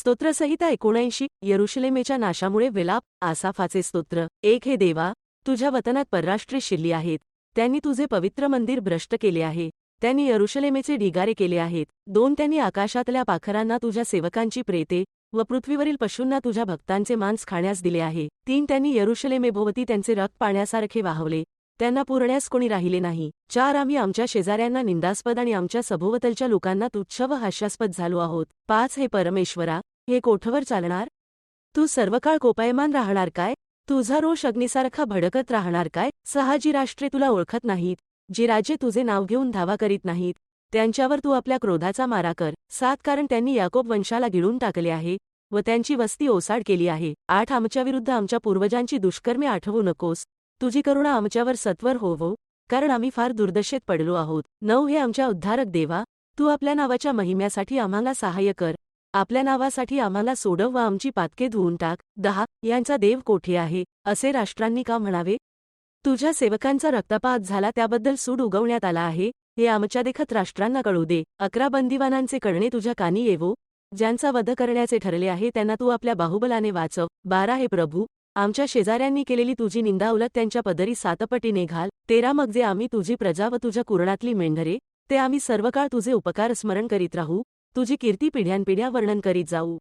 स्तोत्रसहिता एकोणऐंशी यरुशलेमेच्या नाशामुळे विलाप आसाफाचे स्तोत्र एक हे देवा तुझ्या वतनात परराष्ट्रे शिरली आहेत त्यांनी तुझे पवित्र मंदिर भ्रष्ट केले आहे त्यांनी यरुशलेमेचे ढिगारे केले आहेत दोन त्यांनी आकाशातल्या पाखरांना तुझ्या सेवकांची प्रेते व पृथ्वीवरील पशूंना तुझ्या भक्तांचे मांस खाण्यास दिले आहे तीन त्यांनी यरुशलेमेभोवती त्यांचे रक्त पाण्यासारखे वाहवले त्यांना पुरण्यास कोणी राहिले नाही चार आम्ही आमच्या शेजाऱ्यांना निंदास्पद आणि आमच्या सभोवतलच्या लोकांना तुच्छ व हास्यास्पद झालो आहोत पाच हे परमेश्वरा हे कोठवर चालणार? तू सर्वकाळ कोपायमान राहणार काय? तुझा रोष अग्निसारखा भडकत राहणार काय? सहाजी राष्ट्रे तुला ओळखत नाहीत. जी राजे तुझे नाव घेऊन धावा करीत नाहीत. त्यांच्यावर तू आपल्या क्रोधाचा मारा कर. सात कारण त्यांनी याकोब वंशाला गिळून टाकले आहे व त्यांची वस्ती ओसाड केली आहे. आठ आमच्याविरुद्ध आमच्या पूर्वजांची दुष्कर्मे आठवू नकोस. तुझी करुणा आमच्यावर सत्वर होवो कारण आम्ही फार दुर्दशेत पडलो आहोत. नऊ हे आमच्या उद्धारक देवा तू आपल्या नावाच्या महिम्यासाठी आम्हाला सहाय्य कर. आपल्या नावासाठी आम्हाला सोडव व आमची पातके धुवून टाक. दहा यांचा देव कोठे आहे? असे राष्ट्रांनी का म्हणावे? तुझ्या सेवकांचा रक्तपात झाला त्याबद्दल सूड उगवण्यात आला आहे हे आमच्या देखत राष्ट्रांना कळू दे. अकरा बंदिवानांचे कळणे तुझ्या कानी येवो. ज्यांचा वध करण्याचे ठरले आहे त्यांना तू आपल्या बाहुबलाने वाचव. बारा हे प्रभू आमच्या शेजाऱ्यांनी केलेली तुझी निंदा उलट त्यांच्या पदरी सातपटीने घाल. तेरा मग जे आम्ही तुझी प्रजा व तुझ्या कुरणातली मेंढरे ते आम्ही सर्वकाळ तुझे उपकार स्मरण करीत राहू. तुझी कीर्ती पिढ्यानपिढ्या वर्णन करीत जाऊ.